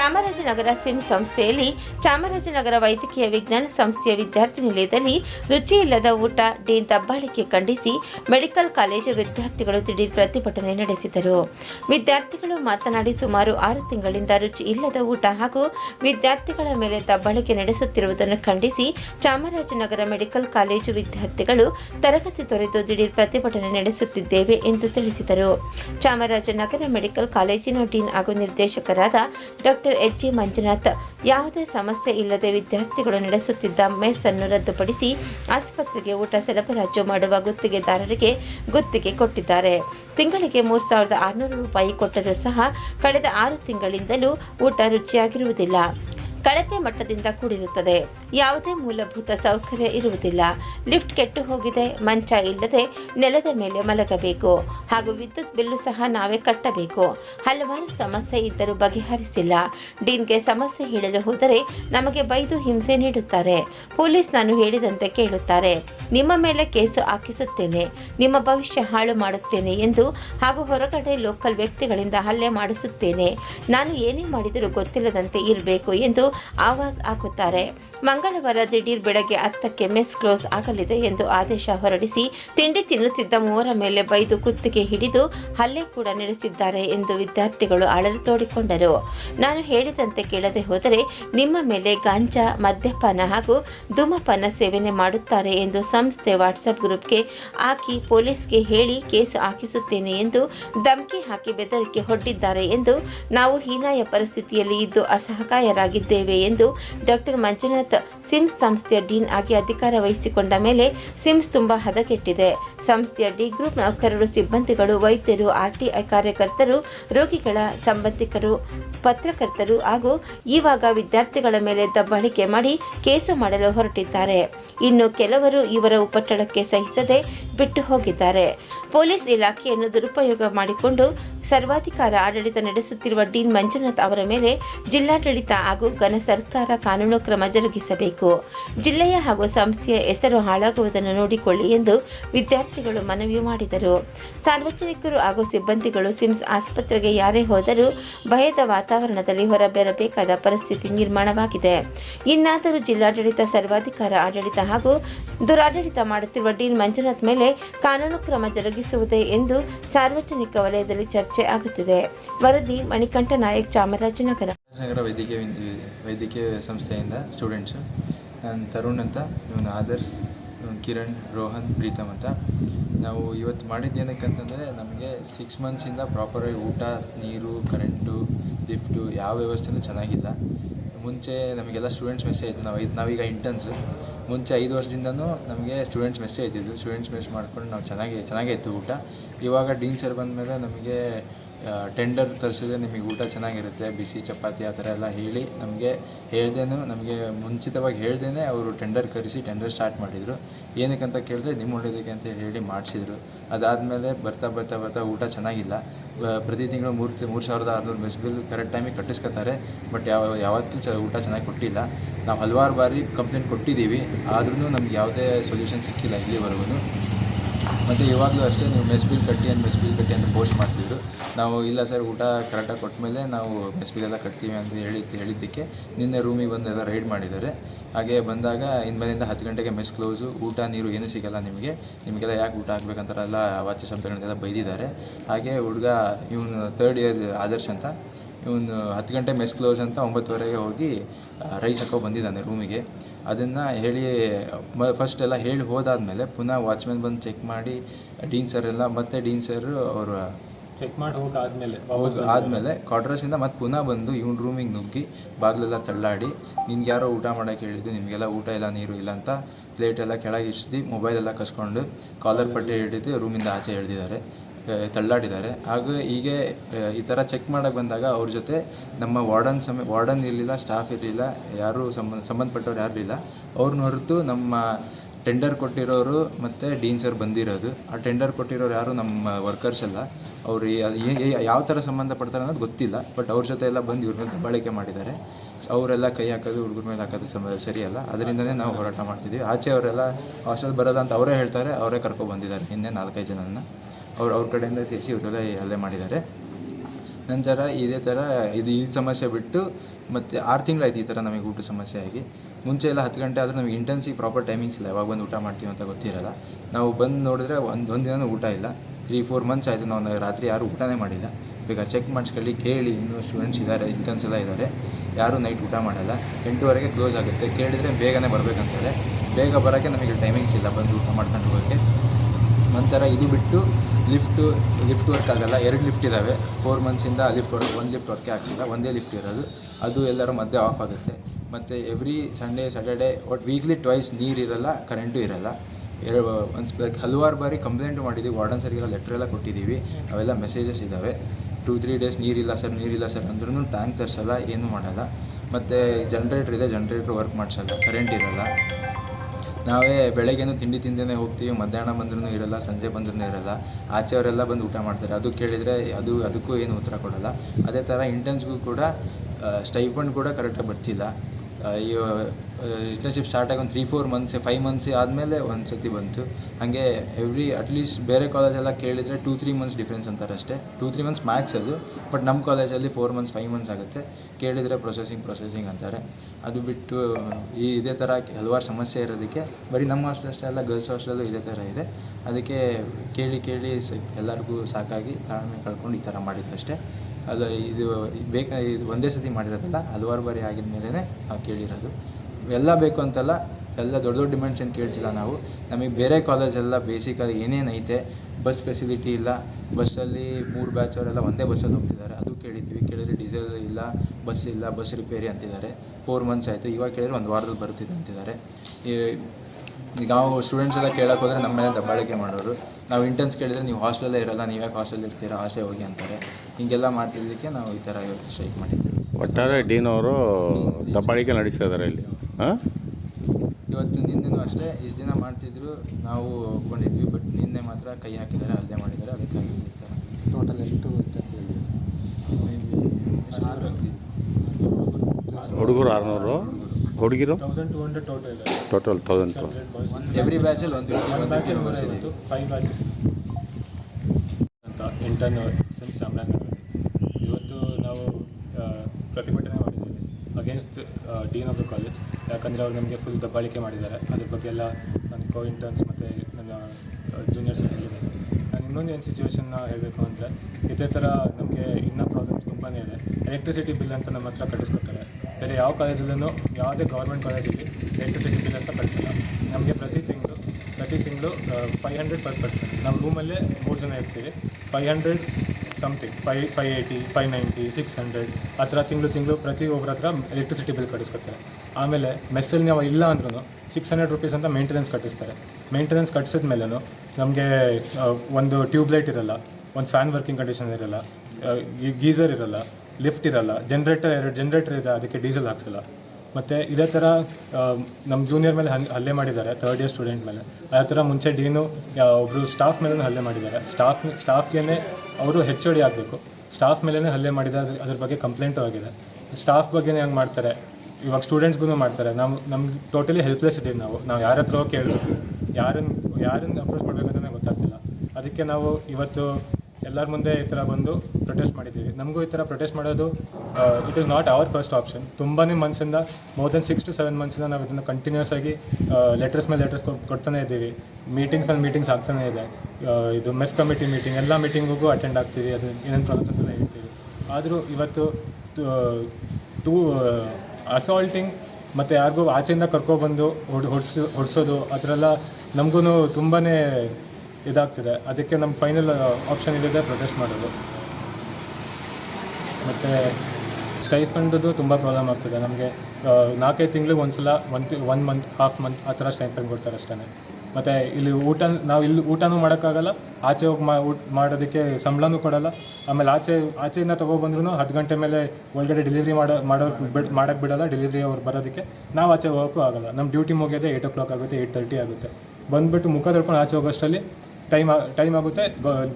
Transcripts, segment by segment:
Chamarajanagar sim ಸಂಸ್ಥೆಯಲ್ಲಿ ಚಾಮರಾಜನಗರ ವೈದ್ಯಕೀಯ ವಿಜ್ಞಾನ ಸಂಸ್ಥೆಯ ವಿದ್ಯಾರ್ಥಿ ನಿಲಯದಲ್ಲಿ ರುಚಿ ಇಲ್ಲದ ಊಟ, ಡೀನ್ ದಬ್ಬಾಳಿಕೆ ಖಂಡಿಸಿ ಮೆಡಿಕಲ್ ಕಾಲೇಜು ವಿದ್ಯಾರ್ಥಿಗಳು ದಿಢೀರ್ ಪ್ರತಿಭಟನೆ ನಡೆಸಿದರು. ವಿದ್ಯಾರ್ಥಿಗಳು ಮಾತನಾಡಿ ಸುಮಾರು ಆರು ತಿಂಗಳಿಂದ ರುಚಿ ಇಲ್ಲದ ಊಟ ಹಾಗೂ ವಿದ್ಯಾರ್ಥಿಗಳ ಮೇಲೆ ದಬ್ಬಾಳಿಕೆ ನಡೆಸುತ್ತಿರುವುದನ್ನು ಖಂಡಿಸಿ ಚಾಮರಾಜನಗರ ಮೆಡಿಕಲ್ ಕಾಲೇಜು ವಿದ್ಯಾರ್ಥಿಗಳು ತರಗತಿ ತೊರೆದು ದಿಢೀರ್ ಪ್ರತಿಭಟನೆ ನಡೆಸುತ್ತಿದ್ದೇವೆ ಎಂದು ತಿಳಿಸಿದರು. ಚಾಮರಾಜನಗರ ಮೆಡಿಕಲ್ ಕಾಲೇಜಿನ ಡೀನ್ ಹಾಗೂ ನಿರ್ದೇಶಕರಾದ ಡಾಕ್ಟರ್ ಎಚ್ ಜಿ ಮಂಜುನಾಥ್, ಯಾವುದೇ ಸಮಸ್ಯೆ ಇಲ್ಲದೆ ವಿದ್ಯಾರ್ಥಿಗಳು ನಡೆಸುತ್ತಿದ್ದ ಮೆಸ್ ಅನ್ನು ರದ್ದುಪಡಿಸಿ ಆಸ್ಪತ್ರೆಗೆ ಊಟ ಸರಬರಾಜು ಮಾಡುವ ಗುತ್ತಿಗೆದಾರರಿಗೆ ಗುತ್ತಿಗೆ ಕೊಟ್ಟಿದ್ದಾರೆ. ತಿಂಗಳಿಗೆ ಮೂರು ಸಾವಿರದ ಆರುನೂರು ರೂಪಾಯಿ ಕೊಟ್ಟರೂ ಸಹ ಕಳೆದ ಆರು ತಿಂಗಳಿಂದಲೂ ಊಟ ರುಚಿಯಾಗಿರುವುದಿಲ್ಲ. ಕಳಪೆ ಮಟ್ಟದಿಂದ ಕೂಡಿರುತ್ತದೆ. ಯಾವುದೇ ಮೂಲಭೂತ ಸೌಕರ್ಯ ಇರುವುದಿಲ್ಲ. ಲಿಫ್ಟ್ ಕೆಟ್ಟು ಹೋಗಿದೆ. ಮಂಚ ಇಲ್ಲದೆ ನೆಲದ ಮೇಲೆ ಮಲಗಬೇಕು. ಹಾಗೂ ವಿದ್ಯುತ್ ಬಿಲ್ಲು ಸಹ ನಾವೇ ಕಟ್ಟಬೇಕು. ಹಲವಾರು ಸಮಸ್ಯೆ ಇದ್ದರೂ ಬಗೆಹರಿಸಿಲ್ಲ. ಡೀನ್ಗೆ ಸಮಸ್ಯೆ ಹೇಳಲು ಹೋದರೆ ನಮಗೆ ಬೈದು ಹಿಂಸೆ ನೀಡುತ್ತಾರೆ. ಪೊಲೀಸ್ ನಾನು ಹೇಳಿದಂತೆ ಕೇಳುತ್ತಾರೆ. ನಿಮ್ಮ ಮೇಲೆ ಕೇಸು ಹಾಕಿಸುತ್ತೇನೆ. ನಿಮ್ಮ ಭವಿಷ್ಯ ಹಾಳು ಮಾಡುತ್ತೇನೆ ಎಂದು ಹಾಗೂ ಹೊರಗಡೆ ಲೋಕಲ್ ವ್ಯಕ್ತಿಗಳಿಂದ ಹಲ್ಲೆ ಮಾಡಿಸುತ್ತೇನೆ. ನಾನು ಏನೇ ಮಾಡಿದರೂ ಗೊತ್ತಿಲ್ಲದಂತೆ ಇರಬೇಕು ಎಂದು ಆವಾಜ್ ಹಾಕುತ್ತಾರೆ. ಮಂಗಳವಾರ ದಿಢೀರ್ ಬೆಳಗ್ಗೆ ಹತ್ತಕ್ಕೆ ಮೆಸ್ ಕ್ಲೋಸ್ ಆಗಲಿದೆ ಎಂದು ಆದೇಶ ಹೊರಡಿಸಿ ತಿಂಡಿ ತಿನ್ನುತ್ತಿದ್ದ ಮೂವರ ಮೇಲೆ ಬೈದು ಕುತ್ತಿಗೆ ಹಿಡಿದು ಹಲ್ಲೆ ಕೂಡ ನಡೆಸಿದ್ದಾರೆ ಎಂದು ವಿದ್ಯಾರ್ಥಿಗಳು ಅಳಲು ತೋಡಿಕೊಂಡರು. ನಾನು ಹೇಳಿದಂತೆ ಕೇಳದೆ ಹೋದರೆ ನಿಮ್ಮ ಮೇಲೆ ಗಾಂಜಾ, ಮದ್ಯಪಾನ ಹಾಗೂ ಧೂಮಪಾನ ಸೇವನೆ ಮಾಡುತ್ತಾರೆ ಎಂದು ಸಂಸ್ಥೆ ವಾಟ್ಸಪ್ ಗ್ರೂಪ್ಗೆ ಹಾಕಿ ಪೊಲೀಸ್ಗೆ ಹೇಳಿ ಕೇಸು ಹಾಕಿಸುತ್ತೇನೆ ಎಂದು ಧಮಕಿ ಹಾಕಿ ಬೆದರಿಕೆ ಹೊಡ್ಡಿದ್ದಾರೆ ಎಂದು ನಾವು ಹೀನಾಯ ಪರಿಸ್ಥಿತಿಯಲ್ಲಿ ಇದ್ದು ಅಸಹಕಾಯರಾಗಿದ್ದೇವೆ ಎಂದು ಡಾಕ್ಟರ್ ಮಂಜುನಾಥ್ ಸಿಮ್ಸ್ ಸಂಸ್ಥೆಯ ಡೀನ್ ಆಗಿ ಅಧಿಕಾರ ವಹಿಸಿಕೊಂಡ ಮೇಲೆ ಸಿಮ್ಸ್ ತುಂಬಾ ಹದಗೆಟ್ಟಿದೆ. ಸಂಸ್ಥೆಯ ಡಿ ಗ್ರೂಪ್ ನೌಕರರು ಸಿಬ್ಬಂದಿಗಳು, ವೈದ್ಯರು, ಆರ್ಟಿಐ ಕಾರ್ಯಕರ್ತರು, ರೋಗಿಗಳ ಸಂಬಂಧಿಕರು, ಪತ್ರಕರ್ತರು ಹಾಗೂ ಇವಾಗ ವಿದ್ಯಾರ್ಥಿಗಳ ಮೇಲೆ ದಬ್ಬಾಳಿಕೆ ಮಾಡಿ ಕೇಸು ಮಾಡಲು ಹೊರಟಿದ್ದಾರೆ. ಇನ್ನು ಕೆಲವರು ಇವರ ಉಪಟಳಕ್ಕೆ ಸಹಿಸದೆ ಬಿಟ್ಟು ಹೋಗಿದ್ದಾರೆ. ಪೊಲೀಸ್ ಇಲಾಖೆಯನ್ನು ದುರುಪಯೋಗ ಮಾಡಿಕೊಂಡು ಸರ್ವಾಧಿಕಾರ ಆಡಳಿತ ನಡೆಸುತ್ತಿರುವ ಡೀನ್ ಮಂಜುನಾಥ್ ಅವರ ಮೇಲೆ ಜಿಲ್ಲಾಡಳಿತ ಹಾಗೂ ಘನ ಸರ್ಕಾರ ಕಾನೂನು ಕ್ರಮ ಜರುಗಿಸಬೇಕು. ಜಿಲ್ಲೆಯ ಹಾಗೂ ಸಂಸ್ಥೆಯ ಹೆಸರು ಹಾಳಾಗುವುದನ್ನು ನೋಡಿಕೊಳ್ಳಿ ಎಂದು ವಿದ್ಯಾರ್ಥಿಗಳು ಮನವಿ ಮಾಡಿದರು. ಸಾರ್ವಜನಿಕರು ಹಾಗೂ ಸಿಬ್ಬಂದಿಗಳು ಸಿಮ್ಸ್ ಆಸ್ಪತ್ರೆಗೆ ಯಾರೇ ಹೋದರೂ ಭಯದ ವಾತಾವರಣದಲ್ಲಿ ಹೊರಬರಬೇಕಾದ ಪರಿಸ್ಥಿತಿ ನಿರ್ಮಾಣವಾಗಿದೆ. ಇನ್ನಾದರೂ ಜಿಲ್ಲಾಡಳಿತ ಸರ್ವಾಧಿಕಾರ ಆಡಳಿತ ಹಾಗೂ ದುರಾಡಳಿತ ಮಾಡುತ್ತಿರುವ ಡೀನ್ ಮಂಜುನಾಥ್ ಮೇಲೆ ಕಾನೂನು ಕ್ರಮ ಜರುಗಿಸುವುದೇ ಎಂದು ಸಾರ್ವಜನಿಕ ವಲಯದಲ್ಲಿ ಚರ್ಚೆ ಆಗುತ್ತಿದೆ. ವರದಿ, ಮಣಿಕಂಠ ನಾಯಕ್, ಚಾಮರಾಜನಗರ. ನಗರ ವೈದ್ಯಕೀಯ ವಿದ್- ವೈದ್ಯಕೀಯ ಸಂಸ್ಥೆಯಿಂದ ಸ್ಟೂಡೆಂಟ್ಸ್. ನಾನು ತರುಣ್ ಅಂತ, ಇವನು ಆದರ್ಶ್ ಕಿರಣ್, ರೋಹನ್, ಪ್ರೀತಮ್ ಅಂತ. ನಾವು ಇವತ್ತು ಮಾಡಿದ್ದು ಏನಕ್ಕೆ ಅಂತಂದರೆ ನಮಗೆ ಸಿಕ್ಸ್ ಮಂತ್ಸಿಂದ ಪ್ರಾಪರಾಗಿ ಊಟ, ನೀರು ಕರೆಂಟು ಲಿಫ್ಟು ಯಾವ ವ್ಯವಸ್ಥೆನೂ ಚೆನ್ನಾಗಿಲ್ಲ. ಮುಂಚೆ ನಮಗೆಲ್ಲ ಸ್ಟೂಡೆಂಟ್ಸ್ ಮೆಸ್ಸೇ ಇತ್ತು ನಾವು ಇದು ನಾವೀಗ ಇಂಟರ್ನ್ಸು ಮುಂಚೆ ಐದು ವರ್ಷದಿಂದನೂ ನಮಗೆ ಸ್ಟೂಡೆಂಟ್ಸ್ ಮೆಸ್ಸೇ ಇದ್ದಿದ್ದು ಸ್ಟೂಡೆಂಟ್ಸ್ ಮೆಸ್ ಮಾಡ್ಕೊಂಡು ನಾವು ಚೆನ್ನಾಗಿ ಚೆನ್ನಾಗೇ ಇತ್ತು ಊಟ. ಇವಾಗ ಡೀನ್ ಸರ್ ಬಂದಮೇಲೆ ನಮಗೆ ಟೆಂಡರ್ ತರಿಸಿದ್ರೆ ನಿಮಗೆ ಊಟ ಚೆನ್ನಾಗಿರುತ್ತೆ. ಬಿಸಿ ಚಪಾತಿ ಆ ಥರ ಎಲ್ಲ ಹೇಳಿ ನಮಗೆ ಹೇಳ್ದೇನು, ನಮಗೆ ಮುಂಚಿತವಾಗಿ ಹೇಳ್ದೇ ಅವರು ಟೆಂಡರ್ ಕರೆಸಿ ಟೆಂಡರ್ ಸ್ಟಾರ್ಟ್ ಮಾಡಿದರು. ಏನಕ್ಕಂತ ಕೇಳಿದ್ರೆ ನಿಮ್ಮ ಒಳ್ಳೇದಕ್ಕೆ ಅಂತ ಹೇಳಿ ಮಾಡಿಸಿದ್ರು. ಅದಾದಮೇಲೆ ಬರ್ತಾ ಬರ್ತಾ ಬರ್ತಾ ಊಟ ಚೆನ್ನಾಗಿಲ್ಲ. ಪ್ರತಿ ತಿಂಗಳು ಮೂರು ಮೂರು ಸಾವಿರದ ಆರುನೂರು ಮೆಸ್ ಬಿಲ್ ಕರೆಕ್ಟ್ ಟೈಮಿಗೆ ಕಟ್ಟಿಸ್ಕೊತಾರೆ, ಬಟ್ ಯಾವ, ಯಾವತ್ತೂ ಚ, ಊಟ ಚೆನ್ನಾಗಿ ಕೊಟ್ಟಿಲ್ಲ. ನಾವು ಹಲವಾರು ಬಾರಿ ಕಂಪ್ಲೇಂಟ್ ಕೊಟ್ಟಿದ್ದೀವಿ ಆದ್ರೂ ನಮ್ಗೆ ಯಾವುದೇ ಸೊಲ್ಯೂಷನ್ ಸಿಕ್ಕಿಲ್ಲ ಇಲ್ಲಿವರೆಗೂ. ಮತ್ತು ಇವಾಗಲೂ ಅಷ್ಟೇ ನೀವು ಮೆಸ್ ಬಿಲ್ ಕಟ್ಟಿ ಅಂತ ಮೆಸ್ ಬಿಲ್ ಕಟ್ಟಿ ಅಂತ ಪೋಸ್ಟ್ ಮಾಡ್ತಿದ್ರು. ನಾವು ಇಲ್ಲ ಸರ್, ಊಟ ಕರೆಕ್ಟಾಗಿ ಕೊಟ್ಟ ಮೇಲೆ ನಾವು ಮೆಸ್ ಬಿಲ್ ಎಲ್ಲ ಕಟ್ತೀವಿ ಅಂತ ಹೇಳಿ, ಹೇಳಿದ್ದಕ್ಕೆ ನಿನ್ನೆ ರೂಮಿಗೆ ಬಂದು ಎಲ್ಲ ರೈಡ್ ಮಾಡಿದ್ದಾರೆ. ಹಾಗೆ ಬಂದಾಗ ಇನ್ಮೇಲಿಂದ ಹತ್ತು ಗಂಟೆಗೆ ಮೆಸ್ ಕ್ಲೋಸು, ಊಟ, ನೀರು ಏನೂ ಸಿಗಲ್ಲ ನಿಮಗೆ. ನಿಮಗೆಲ್ಲ ಯಾಕೆ ಊಟ ಹಾಕ್ಬೇಕಂತಾರೆಲ್ಲ ವಾಚ್ಯ ಶಬ್ದಗಳನ್ನೆಲ್ಲ ಬೈದಿದ್ದಾರೆ. ಹಾಗೆ ಹುಡುಗ, ಇವನು ತರ್ಡ್ ಇಯರ್ ಆದರ್ಶ್ ಅಂತ. ಇವನು ಹತ್ತು ಗಂಟೆ ಮೆಸ್ ಕ್ಲೋಸ್ ಅಂತ ಒಂಬತ್ತುವರೆಗೆ ಹೋಗಿ ರೈಸ್ ಹಾಕೋ ಬಂದಿದ್ದಾನೆ ರೂಮಿಗೆ. ಅದನ್ನು ಹೇಳಿ ಮ ಫಸ್ಟ್ ಎಲ್ಲ ಹೇಳಿ ಹೋದಾದಮೇಲೆ ಪುನಃ ವಾಚ್ಮ್ಯಾನ್ ಬಂದು ಚೆಕ್ ಮಾಡಿ ಡೀನ್ ಸರ್ ಎಲ್ಲ ಮತ್ತೆ ಡೀನ್ ಸರ್ ಅವರು ಚೆಕ್ ಮಾಡಿ ಹೋಗಾದಮೇಲೆ ಹೋಗಿ ಆದಮೇಲೆ ಕ್ವಾರ್ಟರ್ಸಿಂದ ಮತ್ತೆ ಪುನಃ ಬಂದು ಇವ್ನ ರೂಮಿಗೆ ನುಗ್ಗಿ ಬಾಗಿಲೆಲ್ಲ ತಳ್ಳಾಡಿ ನಿನ್ಗೆ ಯಾರೋ ಊಟ ಮಾಡೋಕ್ಕೆ ಹೇಳಿದ್ದು ನಿಮಗೆಲ್ಲ ಊಟ ಇಲ್ಲ ನೀರು ಇಲ್ಲ ಅಂತ ಪ್ಲೇಟ್ ಎಲ್ಲ ಕೆಳಗೆ ಇಸ್ದು ಮೊಬೈಲ್ ಎಲ್ಲ ಕಸ್ಕೊಂಡು ಕಾಲರ್ ಪಟ್ಟಿ ಹಿಡಿದು ರೂಮಿಂದ ಆಚೆ ಎಳೆದಿದ್ದಾರೆ. ತಳ್ಳಾಡಿದ್ದಾರೆ. ಹಾಗೂ ಹೀಗೆ ಈ ಥರ ಚೆಕ್ ಮಾಡೋಕ್ಕೆ ಬಂದಾಗ ಅವ್ರ ಜೊತೆ ನಮ್ಮ ವಾರ್ಡನ್ ಸಮೇ, ವಾರ್ಡನ್ ಇರಲಿಲ್ಲ ಸ್ಟಾಫ್ ಇರಲಿಲ್ಲ, ಯಾರೂ ಸಂಬಂಧ ಸಂಬಂಧಪಟ್ಟವ್ರು ಯಾರು ಇಲ್ಲ ಅವ್ರನ್ನ ಹೊರತು ನಮ್ಮ ಟೆಂಡರ್ ಕೊಟ್ಟಿರೋರು ಮತ್ತು ಡೀನ್ ಸರ್ ಬಂದಿರೋದು. ಆ ಟೆಂಡರ್ ಕೊಟ್ಟಿರೋರು ಯಾರು ನಮ್ಮ ವರ್ಕರ್ಸ್ ಎಲ್ಲ ಅವ್ರು ಯಾವ ಥರ ಸಂಬಂಧಪಡ್ತಾರೆ ಅನ್ನೋದು ಗೊತ್ತಿಲ್ಲ. ಬಟ್ ಅವ್ರ ಜೊತೆ ಎಲ್ಲ ಬಂದು ಇವ್ರ ಮೇಲೆ ಮಾಡಿದ್ದಾರೆ. ಅವರೆಲ್ಲ ಕೈ ಹಾಕೋದು, ಹುಡುಗರ ಮೇಲೆ ಹಾಕೋದು ಸಮ, ಸರಿಯಲ್ಲ. ಅದರಿಂದನೇ ನಾವು ಹೋರಾಟ ಮಾಡ್ತಿದ್ದೀವಿ. ಆಚೆ ಅವರೆಲ್ಲ ಹಾಸ್ಟೆಲ್ ಬರಲ್ಲ ಅಂತ ಅವರೇ ಹೇಳ್ತಾರೆ. ಅವರೇ ಕರ್ಕೊಂಡು ಬಂದಿದ್ದಾರೆ ನಾಲ್ಕೈದು ಜನನ ಅವ್ರು ಅವ್ರ ಕಡೆಯಿಂದ ಸೇರಿಸಿ ಇವರೆಲ್ಲ ಹಲ್ಲೆ ಮಾಡಿದ್ದಾರೆ. ನಂತರ ಇದೇ ಥರ ಇದು ಈ ಸಮಸ್ಯೆ ಬಿಟ್ಟು ಮತ್ತು ಆರು ತಿಂಗಳಾಯ್ತು ಈ ಥರ ನಮಗೆ ಊಟದ ಸಮಸ್ಯೆ ಆಗಿ. ಮುಂಚೆ ಎಲ್ಲ ಹತ್ತು ಗಂಟೆ ಆದರೆ ನಮಗೆ ಇಂಟರ್ನ್ಸಿಗೆ ಪ್ರಾಪರ್ ಟೈಮಿಂಗ್ಸ್ ಇಲ್ಲ. ಯಾವಾಗ ಬಂದು ಊಟ ಮಾಡ್ತೀವಿ ಅಂತ ಗೊತ್ತಿರಲ್ಲ. ನಾವು ಬಂದು ನೋಡಿದ್ರೆ ಒಂದು ಒಂದು ದಿನವೂ ಊಟ ಇಲ್ಲ. ತ್ರೀ ಫೋರ್ ಮಂತ್ಸ್ ಆಯಿತು ನಾವು ರಾತ್ರಿ ಯಾರೂ ಊಟನೇ ಮಾಡಿಲ್ಲ. ಬೇಗ ಚೆಕ್ ಮಾಡಿಸ್ಕೊಳ್ಳಿ, ಕೇಳಿ ಇನ್ನೂ ಸ್ಟೂಡೆಂಟ್ಸ್ ಇದ್ದಾರೆ ಇಂಟರ್ನ್ಸ್ ಎಲ್ಲ ಇದ್ದಾರೆ. ಯಾರೂ ನೈಟ್ ಊಟ ಮಾಡಲ್ಲ. ಎಂಟುವರೆಗೆ ಕ್ಲೋಸ್ ಆಗುತ್ತೆ. ಕೇಳಿದರೆ ಬೇಗನೆ ಬರಬೇಕಂತಾರೆ. ಬೇಗ ಬರೋಕ್ಕೆ ನಮಗೆ ಟೈಮಿಂಗ್ಸ್ ಇಲ್ಲ. ಬಂದು ಊಟ ಮಾಡ್ಕೊಂಡು ಹೋಗೋಕ್ಕೆ. ನಂತರ ಇದು ಬಿಟ್ಟು ಲಿಫ್ಟು, ಲಿಫ್ಟ್ ವರ್ಕ್ ಆಗಲ್ಲ. ಎರಡು ಲಿಫ್ಟ್ ಇದ್ದಾವೆ ಫೋರ್ ಮಂತ್ಸಿಂದ ಲಿಫ್ಟ್ ವರ್ಕ್, ಒಂದು ಲಿಫ್ಟ್ ವರ್ಕೇ ಆಗ್ತಿಲ್ಲ. ಒಂದೇ ಲಿಫ್ಟ್ ಇರೋದು. ಅದು ಎಲ್ಲರೂ ಮಧ್ಯೆ ಆಫ್ ಆಗುತ್ತೆ. ಮತ್ತು ಎವ್ರಿ ಸಂಡೇ ಸ್ಯಾಟರ್ಡೇ ಒಟ್ಟು ವೀಕ್ಲಿ ಟ್ವೈಸ್ ನೀರಿರಲ್ಲ ಕರೆಂಟು ಇರಲ್ಲ. ಎರಡು, ಒಂದು ಹಲವಾರು ಬಾರಿ ಕಂಪ್ಲೇಂಟ್ ಮಾಡಿದ್ದೀವಿ ವಾರ್ಡನ್ ಸರ್ಗೆಲ್ಲ ಲೆಟ್ರ್ ಎಲ್ಲ ಕೊಟ್ಟಿದ್ದೀವಿ ಅವೆಲ್ಲ ಮೆಸೇಜಸ್ ಇದ್ದಾವೆ ಟೂ ತ್ರೀ ಡೇಸ್ ನೀರಿಲ್ಲ ಸರ್ ನೀರಿಲ್ಲ ಸರ್ ಅಂದ್ರೂ ಟ್ಯಾಂಕ್ ತರಿಸಲ್ಲ, ಏನೂ ಮಾಡಲ್ಲ. ಮತ್ತು ಜನ್ರೇಟ್ರ್ ಇದೆ ಜನ್ರೇಟ್ರ್ ವರ್ಕ್ ಮಾಡಿಸಲ್ಲ. ಕರೆಂಟ್ ಇರಲ್ಲ. ನಾವೇ ಬೆಳಗ್ಗೆನೂ ತಿಂಡಿ ತಿಂದೇ ಹೋಗ್ತೀವಿ, ಮಧ್ಯಾಹ್ನ ಬಂದ್ರೂ ಇರಲ್ಲ, ಸಂಜೆ ಬಂದ್ರೂ ಇರಲ್ಲ. ಆಚೆಯವರೆಲ್ಲ ಬಂದು ಊಟ ಮಾಡ್ತಾರೆ. ಅದು ಕೇಳಿದರೆ ಅದು, ಅದಕ್ಕೂ ಏನು ಉತ್ತರ ಕೊಡಲ್ಲ. ಅದೇ ಥರ ಇಂಟರ್ನ್ಸ್ಗೂ ಕೂಡ ಸ್ಟೈಪಂಡ್ ಕೂಡ ಕರೆಕ್ಟಾಗಿ ಬರ್ತಿಲ್ಲ. ಇಂಟರ್ನ್ಶಿಪ್ ಸ್ಟಾರ್ಟ್ ಆಗಿ ಒಂದು three four months five months ಆದಮೇಲೆ ಒಂದು ಸತಿ ಬಂತು. ಹಾಗೆ ಎವ್ರಿ ಅಟ್ಲೀಸ್ಟ್ ಬೇರೆ ಕಾಲೇಜೆಲ್ಲ ಕೇಳಿದರೆ ಟೂ ತ್ರೀ ಮಂತ್ಸ್ ಡಿಫ್ರೆನ್ಸ್ ಅಂತಾರೆ ಅಷ್ಟೇ. ಟೂ ತ್ರೀ ಮಂತ್ಸ್ ಮ್ಯಾಕ್ಸ್ ಅದು ಬಟ್ ನಮ್ಮ ಕಾಲೇಜಲ್ಲಿ ಫೋರ್ ಮಂತ್ಸ್ ಫೈವ್ ಮಂತ್ಸ್ ಆಗುತ್ತೆ. ಕೇಳಿದರೆ ಪ್ರೊಸೆಸಿಂಗ್ ಪ್ರೊಸೆಸಿಂಗ್ ಅಂತಾರೆ. ಅದು ಬಿಟ್ಟು, ಈ ಇದೇ ಥರ ಹಲವಾರು ಸಮಸ್ಯೆ ಇರೋದಕ್ಕೆ ಬರೀ ನಮ್ಮ ಹಾಸ್ಟೆಲ್ ಅಷ್ಟೇ ಅಲ್ಲ ಗರ್ಲ್ಸ್ ಹಾಸ್ಟೆಲ್ಲೂ ಇದೇ ಥರ ಇದೆ. ಅದಕ್ಕೆ ಕೇಳಿ ಕೇಳಿ ಎಲ್ಲರಿಗೂ ಸಾಕಾಗಿ ತಾಳ್ಮೆ ಕಳ್ಕೊಂಡು ಈ ಥರ ಮಾಡಿದ್ದು ಅಷ್ಟೇ. ಅದು ಇದು ಬೇಕಾ, ಇದು ಒಂದೇ ಸತಿ ಮಾಡಿರೋದಲ್ಲ ಹಲವಾರು ಬಾರಿ ಆಗಿದ ಮೇಲೇ ನಾವು ಕೇಳಿರೋದು. ಎಲ್ಲ ಬೇಕು ಅಂತಲ್ಲ, ಎಲ್ಲ ದೊಡ್ಡ ದೊಡ್ಡ ಡಿಮೆನ್ಷನ್ ಕೇಳ್ತಿಲ್ಲ ನಾವು. ನಮಗೆ ಬೇರೆ ಕಾಲೇಜೆಲ್ಲ ಬೇಸಿಕಲಿ ಏನೇನು ಐತೆ ಬಸ್ ಫೆಸಿಲಿಟಿ ಇಲ್ಲ ಬಸ್ಸಲ್ಲಿ ಮೂರು ಬ್ಯಾಚ್ ಅವರೆಲ್ಲ ಒಂದೇ ಬಸ್ಸಲ್ಲಿ ಹೋಗ್ತಿದ್ದಾರೆ. ಅದು ಕೇಳಿದ್ವಿ, ಕೇಳಿದ್ರೆ ಡೀಸೆಲ್ ಇಲ್ಲ ಬಸ್ ಇಲ್ಲ ಬಸ್ ರಿಪೇರಿ ಅಂತಿದ್ದಾರೆ. ಫೋರ್ ಮಂತ್ಸ್ ಆಯಿತು, ಇವಾಗ ಕೇಳಿದ್ರೆ ಒಂದು ವಾರದಲ್ಲಿ ಬರ್ತಿದೆ ಅಂತಿದ್ದಾರೆ. ನಾವು ಸ್ಟೂಡೆಂಟ್ಸ್ ಎಲ್ಲ ಕೇಳೋಕೆ ಹೋದರೆ ನಮ್ಮ ಮೇಲೆ ದಬ್ಬಾಳಿಕೆ ಮಾಡೋರು. ನಾವು ಇಂಟರ್ನ್ಸ್ ಕೇಳಿದರೆ ನೀವು ಹಾಸ್ಟೆಲಲ್ಲೇ ಇರೋಲ್ಲ, ನೀವು ಯಾಕೆ ಹಾಸ್ಟೆಲ್ ಇರ್ತೀರಾ, ಆಸೆ ಹೋಗಿ ಅಂತಾರೆ. ಹೀಗೆಲ್ಲ ಮಾಡ್ತಿದ್ದಕ್ಕೆ ನಾವು ಈ ಥರ ಇವತ್ತು ಸ್ಟ್ರೈಕ್ ಮಾಡಿದ್ದೀವಿ. ಒಟ್ಟಾರೆ ಡೀನ್ ಅವರು ದಬ್ಬಾಳಿಕೆ ನಡೆಸ್ತಾ ಇದ್ದಾರೆ ಇಲ್ಲಿ. ಹಾಂ? ಇವತ್ತು ನಿನ್ನೆನೂ ಅಷ್ಟೇ ಇಷ್ಟು ದಿನ ಮಾಡ್ತಿದ್ರು ನಾವು ಒಪ್ಕೊಂಡಿದ್ವಿ ಬಟ್ ನಿನ್ನೆ ಮಾತ್ರ ಕೈ ಹಾಕಿದ್ದಾರೆ ಅಲ್ಲೇ ಮಾಡಿದ್ದಾರೆ ಅದಕ್ಕಾಗಿ ಟೋಟಲ್ ಎಷ್ಟು ಅಂತ ಹುಡುಗರು ಆರುನೂರು. ಹುಡುಗಿರು? Thousand two hundred total total thousand two every ಬ್ಯಾಚಲ್ಲಿ ಒಂದು ಫೈವ್ ಬ್ಯಾಚಸ್ ಅಂತ ಇಂಟರ್ನ್ ಸಿಮ್ಸ್ ಚಾಮರಾಜನಗರ ಆ, ಪ್ರತಿಭಟನೆ ಮಾಡಿದ್ದೀವಿ against dean of the college ಯಾಕಂದರೆ ಅವ್ರು ನಮಗೆ ಫುಲ್ ದಬ್ಬಾಳಿಕೆ ಮಾಡಿದ್ದಾರೆ. ಅದ್ರ ಬಗ್ಗೆ ಎಲ್ಲ ನನ್ನ ಕೋ ಇಂಟರ್ನ್ಸ್ ಮತ್ತು ನನ್ನ ಜೂನಿಯರ್ಸ್ ಹೇಳಿದ್ದಾರೆ. ನಾನು ಇನ್ನೊಂದು ಏನು ಸಿಚುವೇಶನ್ನ ಹೇಳಬೇಕು ಅಂದರೆ, ಇದೇ ಥರ ನಮಗೆ ಇನ್ನೂ ಪ್ರಾಬ್ಲಮ್ಸ್ ತುಂಬಾ ಇದೆ. ಎಲೆಕ್ಟ್ರಿಸಿಟಿ ಬಿಲ್ ಅಂತ ನಮ್ಮ ಹತ್ರ ಕಟ್ಟಿಸ್ಕೊತಾರೆ. ಬೇರೆ ಯಾವ ಕಾಲೇಜಲ್ಲೂ ಯಾವುದೇ ಗೌರ್ಮೆಂಟ್ ಕಾಲೇಜಲ್ಲಿ ಎಲೆಕ್ಟ್ರಿಸಿಟಿ ಬಿಲ್ ಅಂತ ಕಟ್ಟಿಸಲ್ಲ. ನಮಗೆ ಪ್ರತಿ ತಿಂಗಳು ಪ್ರತಿ ತಿಂಗಳು ಫೈವ್ ಹಂಡ್ರೆಡ್ ಪರ್ ಪರ್ಸನ್ ನಮ್ಮ ರೂಮಲ್ಲೇ ಮೂರು ಜನ ಇರ್ತೀವಿ. Five hundred something five five eighty five ninety six hundred ಆ ಥರ ತಿಂಗಳು ತಿಂಗಳು ಪ್ರತಿ ಹತ್ರ ಎಲೆಕ್ಟ್ರಿಸಿಟಿ ಬಿಲ್ ಕಟ್ಟಿಸ್ಕೊತಾರೆ. ಆಮೇಲೆ ಮೆಸ್ಸಲ್ಲಿ ನಾವು ಇಲ್ಲ ಅಂದ್ರೂ ಸಿಕ್ಸ್ ಹಂಡ್ರೆಡ್ ರುಪೀಸ್ ಅಂತ ಮೇಂಟೆನೆನ್ಸ್ ಕಟ್ಟಿಸ್ತಾರೆ. ಮೇಂಟೆನೆನ್ಸ್ ಕಟ್ಟಿಸಿದ ಮೇಲೂ ನಮಗೆ ಒಂದು ಟ್ಯೂಬ್ಲೈಟ್ ಇರಲ್ಲ, ಒಂದು ಫ್ಯಾನ್ ವರ್ಕಿಂಗ್ ಕಂಡೀಷನ್ ಇರಲ್ಲ ಗೀಸರ್ ಇರಲ್ಲ ಲಿಫ್ಟ್ ಇರಲ್ಲ ಜನ್ರೇಟರ್ ಎರಡು ಜನ್ರೇಟರ್ ಇದೆ, ಅದಕ್ಕೆ ಡೀಸೆಲ್ ಹಾಕ್ಸಲ್ಲ. ಮತ್ತು ಇದೇ ಥರ ನಮ್ಮ ಜೂನಿಯರ್ ಮೇಲೆ ಹಲ್ಲೆ ಮಾಡಿದ್ದಾರೆ ಥರ್ಡ್ ಇಯರ್ ಸ್ಟೂಡೆಂಟ್ ಮೇಲೆ. ಅದೇ ಥರ ಮುಂಚೆ ಡೀನು ಒಬ್ಬರು ಸ್ಟಾಫ್ ಮೇಲೂ ಹಲ್ಲೆ ಮಾಡಿದ್ದಾರೆ. ಸ್ಟಾಫ್ ಸ್ಟಾಫ್ಗೇ ಅವರು ಹೆಚ್ ಓಡಿ ಆಗಬೇಕು. ಸ್ಟಾಫ್ ಮೇಲೇ ಹಲ್ಲೆ ಮಾಡಿದ್ದಾರೆ ಅದ್ರ- ಬಗ್ಗೆ ಕಂಪ್ಲೇಂಟು ಆಗಿದೆ. ಸ್ಟಾಫ್ ಬಗ್ಗೆನೇ ಹೆಂಗೆ ಮಾಡ್ತಾರೆ. ಇವಾಗ ಸ್ಟೂಡೆಂಟ್ಸ್ಗೂ ಮಾಡ್ತಾರೆ. ನಮ್ಮ ನಮ್ಗೆ ಟೋಟಲಿ ಹೆಲ್ಪ್ಲೆಸ್ ಇದ್ದೀವಿ ನಾವು. ನಾವು ಯಾರ ಹತ್ರ ಕೇಳಬೇಕು. ಯಾರನ್ನು ಯಾರನ್ನು ಅಪ್ರೋಚ್ ಮಾಡಬೇಕಂತ ಗೊತ್ತಾಗ್ತಿಲ್ಲ. ಅದಕ್ಕೆ ನಾವು ಇವತ್ತು ಎಲ್ಲರ ಮುಂದೆ ಈ ಥರ ಬಂದು ಪ್ರೊಟೆಸ್ಟ್ ಮಾಡಿದ್ದೀವಿ. ನಮಗೂ ಈ ಥರ ಪ್ರೊಟೆಸ್ಟ್ ಮಾಡೋದು it is not our first option ತುಂಬಾ ಮಂತ್ಸಿಂದ more than six to seven ಮಂತ್ಸಿಂದ ನಾವು ಇದನ್ನು ಕಂಟಿನ್ಯೂಸ್ ಆಗಿ ಲೆಟರ್ಸ್ ಮೇಲೆ ಲೆಟರ್ಸ್ ಕೊಡ್ತಾನೆ ಇದ್ದೀವಿ. ಮೀಟಿಂಗ್ಸ್ ಮೇಲೆ ಮೀಟಿಂಗ್ಸ್ ಆಗ್ತಾನೆ ಇದೆ. ಇದು ಮೆಸ್ ಕಮಿಟಿ ಮೀಟಿಂಗ್ ಎಲ್ಲ ಮೀಟಿಂಗಿಗೂ ಅಟೆಂಡ್ ಆಗ್ತೀವಿ. ಅದು ಏನೇನು ಪ್ರಾಬ್ಲಮ್ ಅಂತ ಹೇಳ್ತೀವಿ. ಆದರೂ ಇವತ್ತು ಟೂ ಅಸಾಲ್ಟಿಂಗ್ ಮತ್ತು ಯಾರಿಗೂ ಆಚೆಯಿಂದ ಕರ್ಕೊಬಂದು ಹೊಡ್, ಹೊಡ್ಸು, ಹೊಡ್ಸೋದು ಆ ನಮಗೂ ತುಂಬಾ ಇದಾಗ್ತಿದೆ. ಅದಕ್ಕೆ ನಮ್ಮ ಫೈನಲ್ ಆಪ್ಷನ್ ಇಲ್ಲದೆ ಪ್ರೊಟೆಸ್ಟ್ ಮಾಡೋದು. ಮತ್ತು ಸ್ಟೈಫಂಡದು ತುಂಬ ಪ್ರಾಬ್ಲಮ್ ಆಗ್ತಿದೆ. ನಮಗೆ ನಾಲ್ಕೈದು ತಿಂಗಳಿಗೆ ಒಂದು ಸಲ one one month half month ಆ ಥರ ಸ್ಟೈಫಂಡ್ ಕೊಡ್ತಾರೆ ಅಷ್ಟೇ ಮತ್ತು ಇಲ್ಲಿ ಊಟ, ನಾವು ಇಲ್ಲಿ ಊಟನೂ ಮಾಡೋಕ್ಕಾಗಲ್ಲ, ಆಚೆ ಹೋಗಿ ಮಾ ಊಟ ಮಾಡೋದಕ್ಕೆ ಸಂಬಳನೂ ಕೊಡಲ್ಲ. ಆಮೇಲೆ ಆಚೆ, ಆಚೆಯಿಂದ ತೊಗೊಬಂದ್ರೂ ಹತ್ತು ಗಂಟೆ ಮೇಲೆ ಒಳಗಡೆ ಡೆಲಿವರಿ ಮಾಡೋ, ಮಾಡೋರು ಬಿಡ್ ಮಾಡೋಕ್ಕೆ ಬಿಡೋಲ್ಲ ಡೆಲಿವರಿ ಅವ್ರು ಬರೋದಕ್ಕೆ ನಾವು ಆಚೆ ಹೋಗೋಕ್ಕೂ ಆಗಲ್ಲ. ನಮ್ಮ ಡ್ಯೂಟಿ ಮುಗಿಯೋದೇ ಏಯ್ಟ್ ಓ ಕ್ಲಾಕ್ ಆಗುತ್ತೆ ಏಯ್ಟ್ ತರ್ಟಿ ಆಗುತ್ತೆ. ಬಂದುಬಿಟ್ಟು ಮುಖ ತೊಳ್ಕೊಂಡು ಆಚೆ ಹೋಗೋಷ್ಟರಲ್ಲಿ ಟೈಮ್ ಟೈಮ್ ಆಗುತ್ತೆ.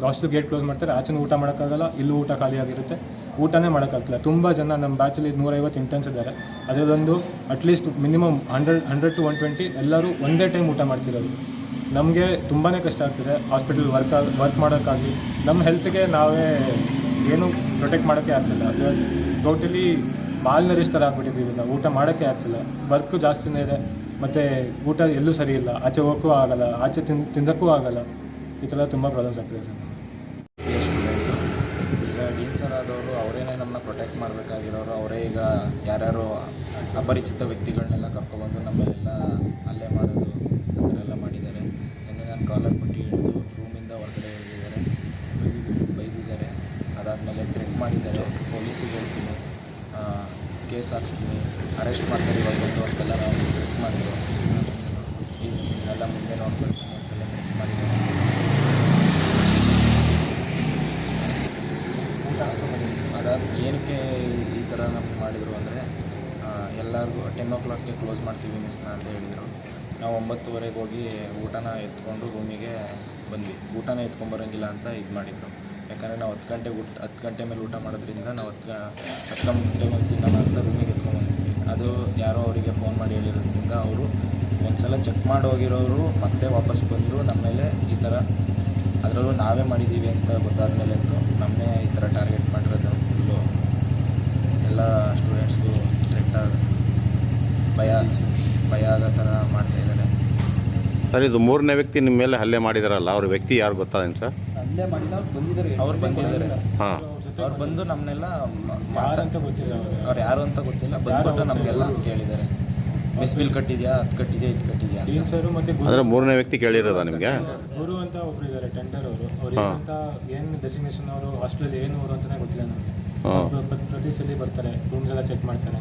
ಹಾಸ್ಟೆಲ್ ಗೇಟ್ ಕ್ಲೋಸ್ ಮಾಡ್ತಾರೆ. ಆಚೆನೂ ಊಟ ಮಾಡೋಕ್ಕಾಗಲ್ಲ. ಇಲ್ಲೂ ಊಟ ಖಾಲಿಯಾಗಿರುತ್ತೆ. ಊಟನೇ ಮಾಡೋಕ್ಕಾಗ್ತಿಲ್ಲ. ತುಂಬ ಜನ ನಮ್ಮ ಬ್ಯಾಚಲ್ಲಿ ನೂರೈವತ್ತು ಇಂಟರ್ನ್ಸ್ ಇದ್ದಾರೆ. ಅದರಲ್ಲೊಂದು at least minimum hundred hundred to one twenty ಎಲ್ಲರೂ ಒಂದೇ ಟೈಮ್ ಊಟ ಮಾಡ್ತಿರೋದು. ನಮಗೆ ತುಂಬಾ ಕಷ್ಟ ಆಗ್ತಿದೆ. ಹಾಸ್ಪಿಟಲ್ ವರ್ಕ್ ವರ್ಕ್ ಮಾಡೋಕ್ಕಾಗಿ. ನಮ್ಮ ಹೆಲ್ತ್ಗೆ ನಾವೇ ಏನು ಪ್ರೊಟೆಕ್ಟ್ ಮಾಡೋಕ್ಕೆ ಆಗ್ತಿಲ್ಲ. ಅದು ಟೋಟಲಿ ಮಾಲ್ ನರಿಶ್ ಥರ ಆಗ್ಬಿಟ್ಟಿದ್ದೀವಿ ನಾವು. ಊಟ ಮಾಡೋಕ್ಕೆ ಆಗ್ತಿಲ್ಲ. ವರ್ಕು ಜಾಸ್ತಿನೇ ಇದೆ. ಮತ್ತು ಊಟ ಎಲ್ಲೂ ಸರಿ ಇಲ್ಲ. ಆಚೆ ಹೋಗೋಕ್ಕೂ ಆಗಲ್ಲ. ಆಚೆ ತಿನ್ ತಿನ್ನೋಕ್ಕೂ ಆಗಲ್ಲ. ಈ ಥರ ತುಂಬ ಪ್ರಾಬ್ಲಮ್ಸ್ ಆಗ್ತಿದೆ ಸರ್. ಈಗ ಡಿ ಸರ್ ಆದವರು ಅವರೇನೇ ನಮ್ಮನ್ನ ಪ್ರೊಟೆಕ್ಟ್ ಮಾಡಬೇಕಾಗಿರೋರು, ಅವರೇ ಈಗ ಯಾರ್ಯಾರು ಅಪರಿಚಿತ ವ್ಯಕ್ತಿಗಳನ್ನೆಲ್ಲ ಕರ್ಕೊಬಂದು ನಮ್ಮಲ್ಲೆಲ್ಲ ಅಲ್ಲೇ ಮಾಡೋದು, ಆ ಥರ ಎಲ್ಲ ಮಾಡಿದ್ದಾರೆ. ನಿನ್ನೆ ನಾನು ಕಾಲರ್ ಪಟ್ಟಿ ಹಿಡಿದು ರೂಮಿಂದ ಹೊರಗಡೆ ಹೇಳಿದ್ದಾರೆ ಬೈದಿದ್ದಾರೆ. ಅದಾದಮೇಲೆ ಥ್ರೆಟ್ ಮಾಡಿದ್ದಾರೆ, ಪೊಲೀಸಿಗೆ ಹೇಳ್ತೀನಿ. ಕೇಸ್ ಹಾಕ್ಸ್ತೀನಿ ಅರೆಸ್ಟ್ ಮಾಡ್ತಾರೆ ಇವಾಗ ಬಂದು ಅಂತೆಲ್ಲ ನಾವು ಥ್ರೆಟ್ ಮಾಡಿದ್ರು ಇದನ್ನೆಲ್ಲ ಮುಂದೆ ನೋಡ್ಕೊಳ್ತೀನಿ ಅಂತೆಲ್ಲ ಥ್ರೆಟ್ ಮಾಡಿದ್ದಾರೆ ಅದಾದ ಏನಕ್ಕೆ ಈ ಥರ ನಮ್ಗೆ ಮಾಡಿದರು ಅಂದರೆ ಎಲ್ಲರಿಗೂ ಟೆನ್ ಓ ಕ್ಲಾಕ್ಗೆ ಕ್ಲೋಸ್ ಮಾಡ್ತೀವಿ ಮಿಸ್ನ ಅಂತ ಹೇಳಿದರು. ನಾವು ಒಂಬತ್ತುವರೆಗೆ ಹೋಗಿ ಊಟನ ಎತ್ಕೊಂಡು ರೂಮಿಗೆ ಬಂದ್ವಿ. ಊಟನ ಎತ್ಕೊಂಬರಂಗಿಲ್ಲ ಅಂತ ಇದು ಮಾಡಿದ್ರು. ಯಾಕಂದರೆ ನಾವು ಹತ್ತು ಗಂಟೆಗೆ ಊಟ, ಹತ್ತು ಗಂಟೆ ಮೇಲೆ ಊಟ ಮಾಡೋದ್ರಿಂದ ನಾವು ಹತ್ತು ಹತ್ತು ಗಂಟೆ ಮೇಲೆ ತಿನ್ನೋಣ ಅಂತ ರೂಮಿಗೆ ಎತ್ಕೊಂಬಂದ್ವಿ ಅದು ಯಾರೋ ಅವರಿಗೆ ಫೋನ್ ಮಾಡಿ ಹೇಳಿರೋದ್ರಿಂದ ಅವರು ಒಂದ್ಸಲ ಚೆಕ್ ಮಾಡಿ ಹೋಗಿರೋರು ಮತ್ತೆ ವಾಪಸ್ ಬಂದು ನಮ್ಮ ಮೇಲೆ ಈ ಥರ, ಅದರಲ್ಲೂ ನಾವೇ ಮಾಡಿದ್ದೀವಿ ಅಂತ ಗೊತ್ತಾದ ಮೇಲೆ ಅಂತೂ ನಮ್ಮನ್ನೇ ಈ ಥರ ಟಾರ್ಗೆಟ್ ಆಗೋ ಥರ ಮಾಡ್ತಾ ಇದ್ದಾರೆ. ಸರ್ ಇದು ಮೂರನೇ ವ್ಯಕ್ತಿ ನಿಮ್ಮ ಮೇಲೆ ಹಲ್ಲೆ ಮಾಡಿದಾರಲ್ಲ ಅವ್ರ ವ್ಯಕ್ತಿ ಯಾರು ಗೊತ್ತಾದೇನು ಸರ್? ಅಲ್ಲೇ ಮಾಡಿಲ್ಲ ಅವ್ರು ಬಂದಿದ್ದಾರೆ. ಅವ್ರು ಬಂದಿದ್ದಾರೆ. ಹಾಂ. ಅವ್ರ ಅವ್ರು ಬಂದು ನಮ್ಮನ್ನೆಲ್ಲ ಯಾರಂತ ಗೊತ್ತಿಲ್ಲ ಅವ್ರಿಗೆ. ಅವ್ರು ಯಾರು ಅಂತ ಗೊತ್ತಿಲ್ಲ. ಬಂದ್ಬಿಟ್ಟು ನಮಗೆಲ್ಲ ಕೇಳಿದ್ದಾರೆ. ಮೆಸ್ ಬಿಲ್ ಕಟ್ಟಿದ್ಯಾ ಅದು ಕಟ್ಟಿದ್ಯಾ ಇದು ಕಟ್ಟಿದ್ಯಾ ಅಂತ. ಸರ್ ಮತ್ತೆ ಅಂದರೆ ಮೂರನೇ ವ್ಯಕ್ತಿ ಕೇಳಿರೋದ ನಿಮಗೆ? ಗುರು ಅಂತ ಒಬ್ರು ಇದ್ದಾರೆ ಟೆಂಡರ್ ಅವರು. ಅವ್ರು ಹಾ. ಏನಂತ ಏನು ಡೆಸಿಗ್ನೇಷನ್ ಅವರು ಹಾಸ್ಪಿಟಲ್ ಏನು ಅವರು ಅಂತಾನೆ ಗೊತ್ತಿಲ್ಲ ನಮಗೆ. ಹಾ. ಅವ್ರು ಪ್ರತಿ ಸಲ ಬರ್ತಾರೆ ರೂಮ್ಸ್ ಎಲ್ಲ ಚೆಕ್ ಮಾಡ್ತಾರೆ.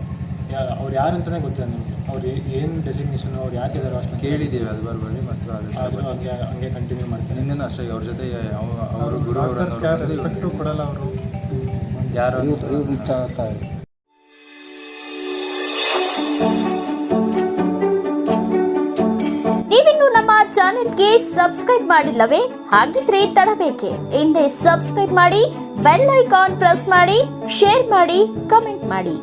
ಯಾ ಅವ್ರು ಯಾರು ಅಂತಲೇ ಗೊತ್ತಿಲ್ಲ ನಮಗೆ. ಅವ್ರು ಏನು ಡೆಸಿಗ್ನೇಷನ್ ಅವ್ರು ಯಾಕೆ ಅಷ್ಟು ಕೇಳಿದ್ದೀವಿ ಅದು ಬರ್ಬೋದು ಮತ್ತು ಅದು ಆದರೂ ಹಂಗೆ ಹಂಗೆ ಕಂಟಿನ್ಯೂ ಮಾಡ್ತಾರೆ. ನಿನ್ನೆನೂ ಅಷ್ಟೇ ಅವ್ರ ಜೊತೆ ಅವರು ಗುರು ರೆಸ್ಪೆಕ್ಟು ಕೊಡಲ್ಲ ಅವರು. ಯಾರು ನೀವಿನ್ನು ನಮ್ಮ ಚಾನೆಲ್ಗೆ ಸಬ್ಸ್ಕ್ರೈಬ್ ಮಾಡಿಲ್ಲವೇ? ಹಾಗಿದ್ರೆ ತಡಬೇಕೆ. ಹಿಂದೆ ಸಬ್ಸ್ಕ್ರೈಬ್ ಮಾಡಿ ಬೆಲ್ ಐಕಾನ್ ಪ್ರೆಸ್ ಮಾಡಿ ಶೇರ್ ಮಾಡಿ ಕಮೆಂಟ್ ಮಾಡಿ.